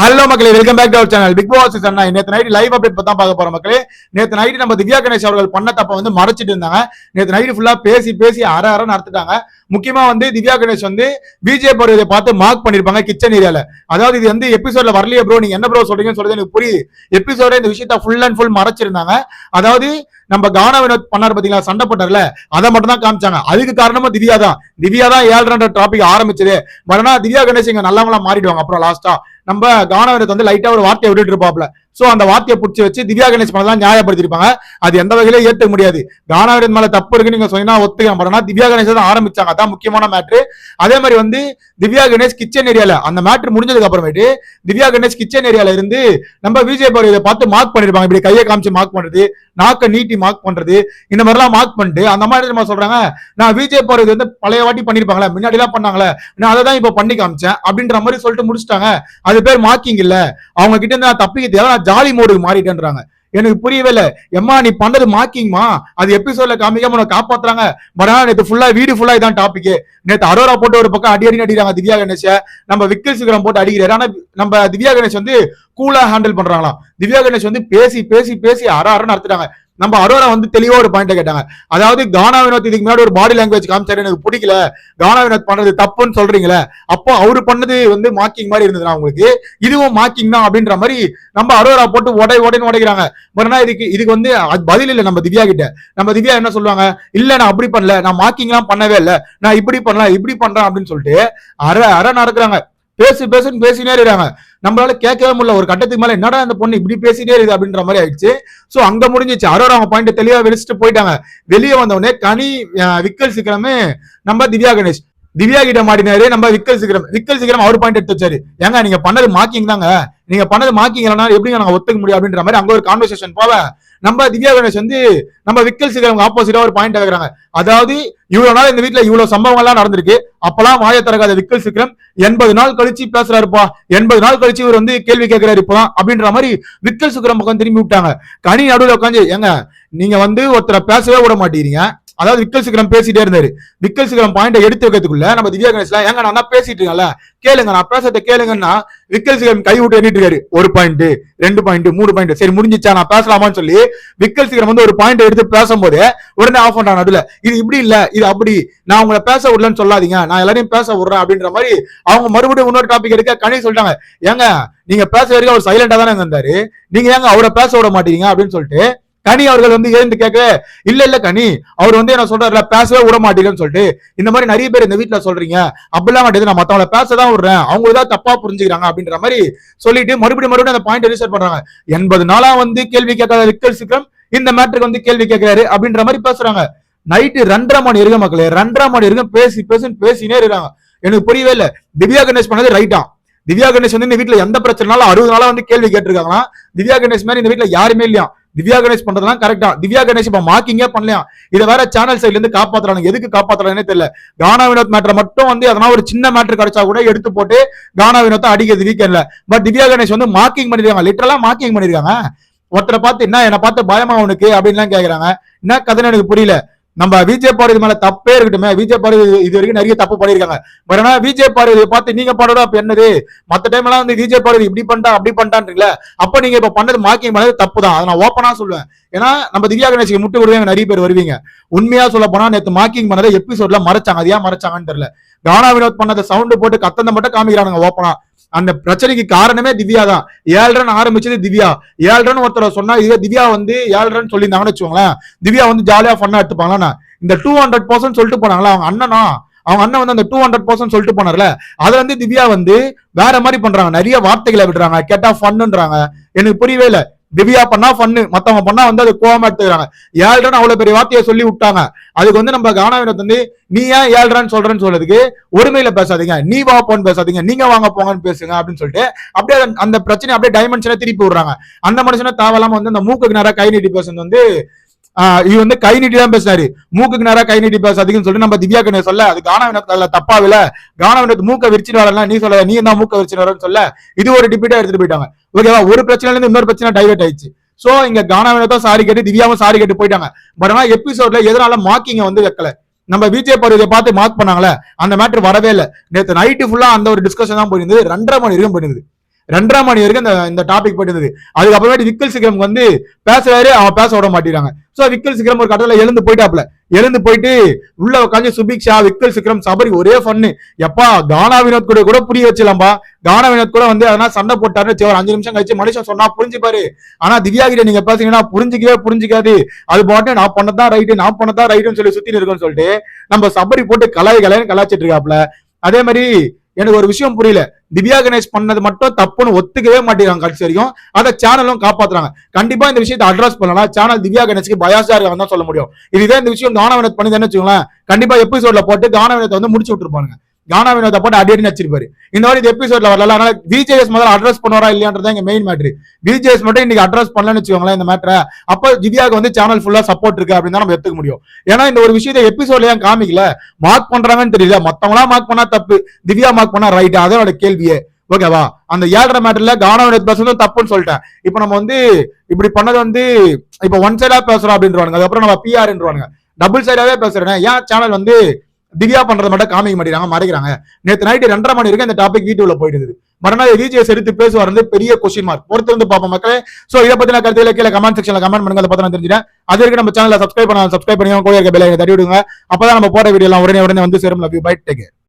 Hello மக்களே welcome back to our channel Bigg Boss அண்ணா நேற்று night live update தான் பார்க்க போறோம் மக்களே. நேற்று நைட் நம்ம திவ்யா கணேஷ் அவர்கள் பண்ண தப்ப வந்து மறைச்சிட்டு இருந்தாங்க. நேற்று நைட் ஃபுல்லா பேசி பேசி அரை அரை நடத்துட்டாங்க. முக்கியமா வந்து திவ்யா கணேஷ் வந்து பிஜே போடுறதை பார்த்து மார்க் பண்ணிருப்பாங்க கிச்சன் ஏரியால அதாவது இது வந்து எபிசோட்ல வரலையே ப்ரோ நீங்க என்ன ப்ரோ சொல்றீங்கன்னு சொல்றது எனக்கு புரியுது. எபிசோட இந்த விஷயத்த ஃபுல் அண்ட் ஃபுல் மறைச்சிருந்தாங்க. அதாவது நம்ம கான வினோத் பண்ணார் பாத்தீங்களா? சண்டை போட்டார்ல. அதை மட்டும் தான் காமிச்சாங்க. அதுக்கு காரணமா திவ்யா தான். திவ்யா தான் ஏழ்ரன்ற டாபிக் ஆரம்பிச்சது. மறுநாள் திவ்யா கணேஷ் இங்க நல்லவங்களா மாறிடுவாங்க. அப்புறம் லாஸ்டா நம்ம கானவரத்தை வந்து லைட்டா ஒரு வார்த்தையை விட்டுட்டு இருப்பாப்ல. சோ அந்த வார்த்தையை பிடிச்சி வச்சு திவ்யா கணேஷ் பண்ணலாம் நியாயப்படுத்திருப்பாங்க அது எந்த வகையில ஏத்துக்க முடியாது. கானவரத் மேல தப்பு இருக்குன்னு நீங்க சொன்னீங்கன்னா ஒத்துக்க பட் திவ்யா கணேஷ் தான் ஆரம்பிச்சாங்க. அதான் முக்கியமான மேட்ரு அதே மாதிரி வந்து திவ்யா கணேஷ் கிச்சன் ஏரியால அந்த மேட்ரு முடிஞ்சதுக்கு அப்புறமேட்டு திவ்யா கணேஷ் கிச்சன் ஏரியால இருந்து நம்ம விஜய் பாரு இதை பார்த்து மார்க் பண்ணிருப்பாங்க. இப்படி கையை காமிச்சு மார்க் பண்றது நாக்க நீட்டி மார்க் பண்றது இந்த மாதிரிலாம் மார்க் பண்ணிட்டு அந்த மாதிரி நம்ம சொல்றாங்க? நான் விஜய் பாரு வந்து பழைய வாட்டி பண்ணிருப்பாங்களே முன்னாடி எல்லாம் பண்ணாங்களே நான் அதை தான் இப்ப பண்ணி காமிச்சேன் அப்படின்ற மாதிரி சொல்லிட்டு முடிச்சிட்டாங்க. அது பேர் மார்க்கிங் இல்ல. அவங்க கிட்ட இருந்து நான் தப்பிக்க தேவை. ஜாலி மோடுக்கு மாறிட்டேன்றாங்க. எனக்கு புரியவே இல்லை எம்மா நீ பண்ணது மாக்கிங்மா அது எபிசோட்ல காமிக்காம உன்னை காப்பாத்துறாங்க. பட் நேற்று நேத்து ஃபுல்லா வீடு ஃபுல்லா இதான் டாபிக் நேற்று அரோரா போட்டு ஒரு பக்கம் அடி அடி அடிக்கிறாங்க திவ்யா கணேஷ. நம்ம விக்கல் சிகரம் போட்டு அடிக்கிறாரு. ஆனா நம்ம திவ்யா கணேஷ் வந்து கூலா ஹேண்டில் பண்றாங்களாம். திவ்யா கணேஷ் வந்து பேசி பேசி பேசி அற அற நடத்துட்டாங்க நம்ம அரோரா வந்து தெளிவா ஒரு பாயிண்ட் கேட்டாங்க. அதாவது கானா வினோத் இதுக்கு முன்னாடி ஒரு பாடி லாங்குவேஜ் காமிச்சாரு எனக்கு பிடிக்கல. கானா வினோத் பண்ணது தப்புன்னு சொல்றீங்களே அப்போ அவரு பண்ணது வந்து மாக்கிங் மாதிரி இருந்ததுனா உங்களுக்கு. இதுவும் மாக்கிங் தான் அப்படின்ற மாதிரி நம்ம அரோரா போட்டு உடை உடைன்னு உடைக்கிறாங்க. மறுநாள் இதுக்கு இதுக்கு வந்து அது பதில் இல்லை நம்ம திவ்யா கிட்ட. நம்ம திவ்யா என்ன சொல்லுவாங்க? இல்ல நான் அப்படி பண்ணல. நான் மாக்கிங்லாம் எல்லாம் பண்ணவே இல்லை. நான் இப்படி பண்ணலாம் இப்படி பண்றேன் அப்படின்னு சொல்லிட்டு அரை அரை நடக்கிறாங்க. பேசு பேசுன்னு பேசினே இருக்காங்க. நம்மளால கேட்கவே முடியல. ஒரு கட்டத்துக்கு மேல என்னடா அந்த பொண்ணு இப்படி பேசிட்டே இருக்குது அப்படின்ற மாதிரி ஆயிடுச்சு. சோ அங்க முடிஞ்சிச்சு. அரோரா அவங்க பாயிண்ட் தெளிவா வெளிச்சிட்டு போயிட்டாங்க. வெளியே வந்தவொடனே கனி விக்கல் சிக்கிரமே நம்ம திவ்யா கணேஷ். திவ்யா கிட்ட மாட்டினாரு நம்ம விக்கல் சிக்கிரம். விக்கல் சிக்கிரம் அவர் பாயிண்ட் எடுத்து வச்சாரு. ஏங்க நீங்க பண்ணது மாக்கிங் தாங்க. நீங்க பண்ணது மாக்கிங் இல்லைனா எப்படிங்க நாங்க ஒத்துக்க முடியும் அப்படின்ற மாதிரி அங்க ஒரு கான்வர்சேஷன் போவ நம்ம திவ்யா கணேஷ் வந்து நம்ம விக்கல் சிக்கிரம் ஆப்போசிட்டா ஒரு பாயிண்ட் வைக்கிறாங்க அதாவது இவ்வளவு நாள் இந்த வீட்டுல இவ்வளவு சம்பவங்கள்லாம் நடந்திருக்கு. அப்பெல்லாம் வாய திறக்காத விக்கல் சிக்கிரம் எண்பது நாள் கழிச்சு பேசுறாருப்பா. எண்பது நாள் கழிச்சு இவர் வந்து கேள்வி கேட்கிறாரு இப்பதான் அப்படின்ற மாதிரி விக்கல் சுக்கரம் பக்கம் திரும்பி விட்டாங்க. கனி நடுவில் உட்காந்து ஏங்க நீங்க வந்து ஒருத்தரை பேசவே விட மாட்டேங்கிறீங்க. அதாவது விக்கல் சிகரம் பேசிட்டே இருந்தாரு. விக்கல் சிகரம் பாயிண்ட எடுத்து வைக்கிறதுக்குள்ள நம்ம திவ்யா கணேஷ்ல ஏங்க நான் தான் பேசிட்டு இருக்கேன்ல. கேளுங்க நான் பேசுறத கேளுங்கன்னா விக்கல் சிகரம் கை விட்டு எண்ணிட்டு இருக்காரு. ஒரு பாயிண்ட் ரெண்டு பாயிண்ட் மூணு பாயிண்ட் சரி முடிஞ்சிச்சா நான் பேசலாமான்னு சொல்லி விக்கல் சிகரம் வந்து ஒரு பாயிண்ட் எடுத்து பேசும்போது உடனே ஆஃப் பண்றான் அதுல இது இப்படி இல்ல இது அப்படி. நான் உங்களை பேச விடலன்னு சொல்லாதீங்க. நான் எல்லாரையும் பேச விடுறேன் அப்படின்ற மாதிரி அவங்க மறுபடியும் இன்னொரு டாபிக் எடுக்க கணேஷ் சொல்லிட்டாங்க. ஏங்க நீங்க பேச வரைக்கும் அவர் சைலண்டா தானே இருந்தாரு. நீங்க ஏங்க அவரை பேச விட மாட்டீங்க? அப்படின்னு சொல்லிட்டு கனி அவர்கள் வந்து எழுந்து கேட்க இல்ல இல்ல கனி அவர் வந்து என்ன சொல்றாருல பேசவே விட மாட்டீங்கன்னு சொல்லிட்டு இந்த மாதிரி நிறைய பேர் இந்த வீட்டுல சொல்றீங்க அப்படிலாம் மாட்டேது நான் மத்தவங்கள பேசதான் விடுறேன் அவங்க ஏதாவது தப்பா புரிஞ்சுக்கிறாங்க அப்படின்ற மாதிரி சொல்லிட்டு மறுபடியும் மறுபடியும் அந்த பாயிண்ட் ரிசர்வ் பண்றாங்க. எண்பது நாளா வந்து கேள்வி கேட்காத விக்கல் சிக்ரம் இந்த மேட்டருக்கு வந்து கேள்வி கேட்கிறாரு அப்படின்ற மாதிரி பேசுறாங்க. நைட்டு ரெண்டரை மணி இருக்க மக்களே ரெண்டரை மணி இருக்க பேசி பேசுன்னு பேசினே இருக்காங்க. எனக்கு புரியவே இல்ல திவ்யா கணேஷ் பண்ணது ரைட்டா திவ்யா கணேஷ் வந்து இந்த வீட்டுல எந்த பிரச்சனைனாலும் அறுபது நாளா வந்து கேள்வி கேட்டிருக்காங்கன்னா திவ்யா கணேஷ் மாதிரி இந்த வீட்டுல யாருமே இல்லையா? திவ்யா கணேஷ் பண்றதுலாம் கரெக்டா திவ்யா கணேஷ் இப்ப மாக்கிங்கே பண்ணலையா? இதை வேற சேனல் சைட்ல இருந்து காப்பாத்துறாங்க எதுக்கு காப்பாத்துறாங்கன்னே தெரியல. கானா வினோத் மேட்டர் மட்டும் வந்து அதனால ஒரு சின்ன மேட்டர் கிடைச்சா கூட எடுத்து போட்டு கானா வினோத்தை அடிக்கிறது வீக்கெண்ட்ல பட் திவ்யா கணேஷ் வந்து மார்க்கிங் பண்ணிருக்காங்க. லிட்டரலா மார்க்கிங் பண்ணிருக்காங்க. ஒருத்தரை பார்த்து என்ன என்னை பார்த்து பயமா உனக்கு? அப்படின்லாம் கேக்குறாங்க. என்ன கதைன்னு எனக்கு புரியல. நம்ம விஜய் பாரதி மேல தப்பே இருக்கட்டுமே. விஜய் பாரதி இது வரைக்கும் நிறைய தப்பு பண்ணிருக்காங்க. பட் ஆனா விஜய் பாரதியை பார்த்து நீங்க பண்ணோட அப்ப என்னது? மத்த டைம் எல்லாம் வந்து விஜய் பாரதி இப்படி பண்ணிட்டா அப்படி பண்ணிட்டான்றீங்களா? அப்ப நீங்க இப்ப பண்ணது மார்க்கிங் பண்ணது தப்பு தான் அதை நான் ஓப்பனா சொல்லுவேன். ஏன்னா நம்ம திவ்யா கணேஷ்க்கு முட்டு கொடுங்க நிறைய பேர் வருவீங்க. உண்மையா சொல்ல போனா நேற்று மார்க்கிங் பண்ணதை எபிசோட்ல மறைச்சாங்க. அது ஏன் மறைச்சாங்கன்னு தெரியல. கானா வினோத் பண்ணத சவுண்டு போட்டு கத்தந்த மட்டும் காமிக்கிறானுங்க ஓப்பனா அந்த பிரச்சனைக்கு காரணமே திவ்யா தான். ஏழு ரன் ஆரம்பிச்சது திவ்யா. ஏழு ரன் ஒருத்தர் சொன்னா இதுவே திவ்யா வந்து ஏழு ரன் சொல்லியிருந்தாங்கன்னு வச்சுக்கோங்களேன். திவ்யா வந்து ஜாலியா ஃபன்னா எடுத்துப்பாங்களா இந்த டூ ஹண்ட்ரட் பர்சன்ட் சொல்லிட்டு போனாங்களா அவங்க அண்ணனா? அவங்க அண்ணன் வந்து அந்த டூ ஹண்ட்ரட் பர்சன்ட் சொல்லிட்டு போனார்ல. அதுல இருந்து திவ்யா வந்து வேற மாதிரி பண்றாங்க. நிறைய வார்த்தைகளை விடுறாங்க. கேட்டா ஃபன்னுன்றாங்க எனக்கு புரியவே இல்லை. திவ்யா பண்ணா ஃபன்னு மத்தவங்க பண்ணா வந்து அது கோவமா எடுத்துக்கிறாங்க. ஏழு அவ்வளவு பெரிய வார்த்தையை சொல்லி விட்டாங்க. அதுக்கு வந்து நம்ம கானாவினத் வந்து நீ ஏன் ஏழு சொல்றேன்னு சொல்றதுக்கு ஒருமையில பேசாதீங்க. நீ வா போன்னு பேசாதீங்க. நீங்க வாங்க போங்கன்னு பேசுங்க அப்படின்னு சொல்லிட்டு அப்படியே அந்த- பிரச்சனை அப்படியே டைமென்ஷனை திருப்பி விடுறாங்க. அந்த மனுஷனை தேவையில்லாம வந்து அந்த மூக்குக்கு நேரம் கை நீட்டி பேசுறது வந்து இது வந்து கை நீட்டி தான் பேசினாரு. மூக்குக்கு நேரம் கை நீட்டி பேசாதீங்கன்னு சொல்லிட்டு நம்ம திவ்யா கண்ணை சொல்ல அது கானவினத்துல தப்பாவில. கானவினத்து மூக்க விரிச்சிட்டு வரலாம் நீ சொல்ல நீ தான் மூக்க விரிச்சிட்டு வரன்னு சொல்ல இது ஒரு டிபேட்டா எடுத்துட்டு போயிட்டாங்க. ஓகேவா ஒரு பிரச்சனைல இருந்து இன்னொரு பிரச்சனை டைவெர்ட் ஆயிடுச்சு. சோ இங்க கானாவினத்தும் சாரி கேட்டு திவ்யாவும் சாரி கேட்டு போயிட்டாங்க. பட் ஆனா எபிசோட்ல எதனால மார்க்கிங்க வந்து வைக்கல? நம்ம விஜய் பருவத்தை பார்த்து மார்க் பண்ணாங்களே அந்த மேட்டர் வரவே இல்லை. நேற்று நைட்டு ஃபுல்லா அந்த ஒரு டிஸ்கஷன் தான் போயிருந்தது. ரெண்டரை மணி வரைக்கும் போயிருந்தது. ரெண்டரை மணி வரைக்கும் இந்த இந்த டாபிக் போயிட்டு இருந்தது. அதுக்கப்புறமேட்டு விக்கல் சிக்ரம் வந்து பேசுறாரு அவன் பேச விட மாட்டேறாங்க சோ விக்கல் சிக்ரம் ஒரு கட்டத்துல எழுந்து போயிட்டாப்ல எழுந்து போயிட்டு உள்ள உட்காந்து சுபிக்ஷா விக்கல் சிக்ரம் சபரி ஒரே ஃபன்னு எப்பா கானா வினோத் கூட கூட புரிய வச்சலாம்பா கானா வினோத் கூட வந்து அதனால சண்டை போட்டாருன்னு சரி, ஒரு அஞ்சு நிமிஷம் கழிச்சு மனுஷன் சொன்னா புரிஞ்சுப்பாரு. ஆனா திவ்யா கிட்ட நீங்க பேசுனீங்கன்னா புரிஞ்சுக்கவே புரிஞ்சுக்காது. அது பாட்டு நான் பண்ணதான் ரைட்டு நான் பண்ணதான் ரைட்டுன்னு சொல்லி சுத்தி இருக்கோம்னு சொல்லிட்டு நம்ம சபரி போட்டு கலாய் கலாய்னு கலாச்சிட்டு இருக்காப்ல அதே மாதிரி எனக்கு ஒரு விஷயம் புரியல. திவ்யா கணேஷ் பண்ணது மட்டும் தப்புன்னு ஒத்துக்கவே மாட்டேங்கிறாங்க கடைசி வரைக்கும். அதை சேனலும் காப்பாத்துறாங்க. கண்டிப்பா இந்த விஷயத்தை அட்ரஸ் பண்ணலாம். சேனல் திவ்யா கணேஷ்க்கு பயாசா இருக்காங்க தான் சொல்ல முடியும். இதுதான் இந்த விஷயம் கானவனத் பண்ணி வச்சுக்கோங்களேன். கண்டிப்பா எபிசோட்ல போட்டு தானவனத்தை வந்து முடிச்சு விட்டுருப்பாங்க கானா வினோத போட்டு அடி அடி நச்சிருப்பாரு இந்த மாதிரி இந்த எபிசோட்ல வரல. அதனால விஜேஎஸ் முதல்ல அட்ரஸ் பண்ணுவாரா இல்லையான்றதா எங்க மெயின் மேட்ரு விஜேஎஸ் மட்டும் இன்னைக்கு அட்ரஸ் பண்ணலன்னு வச்சுக்கோங்களேன் இந்த மேட்ரை அப்ப திவ்யாவுக்கு வந்து சேனல் ஃபுல்லா சப்போர்ட் இருக்கு அப்படின்னு தான் நம்ம எடுத்துக்க முடியும். ஏன்னா இந்த ஒரு விஷயத்த எபிசோட்ல ஏன் காமிக்கல? மார்க் பண்றாங்கன்னு தெரியல. மத்தவங்களா மார்க் பண்ணா தப்பு. திவ்யா மார்க் பண்ணா ரைட் அதோட கேள்வியே. ஓகேவா அந்த ஏழரை மேட்டர்ல கானவனத் பேசுறது தப்புன்னு சொல்லிட்டேன். இப்போ நம்ம வந்து இப்படி பண்ணது வந்து இப்போ ஒன் சைடா பேசுறோம் அப்படின்றவானுங்க. அதுக்கப்புறம் நம்ம பிஆர்ன்றவானுங்க டபுள் சைடாவே பேசுறேன். ஏன் சேனல் வந்து திவ்யா பண்றதை மட்டும் காமிக்க மாட்டேங்கிறாங்க மறைக்கிறாங்க. நேற்று நைட்டு ரெண்டரை மணி வரைக்கும் இந்த டாபிக் வீட்டுல போயிட்டு இருந்தது. மறுநாள் விஜய் எடுத்து பேசுவார் வந்து பெரிய கொஸ்டின் மார்க் பொறுத்து வந்து பார்ப்போம் மக்களே. சோ இதை பத்தின கருத்துல கீழே கமெண்ட் செக்ஷன்ல கமெண்ட் பண்ணுங்க. அதை பத்தி நான் தெரிஞ்சுட்டேன் அது வரைக்கும் நம்ம சேனலை சப்ஸ்கிரைப் பண்ணலாம் சப்ஸ்கிரைப் பண்ணி கூட இருக்க பெல் தட்டி விடுங்க. அப்பதான் நம்ம போற வீடியோ எல்லாம் உடனே உடனே வந்து சேரும். Love you bye take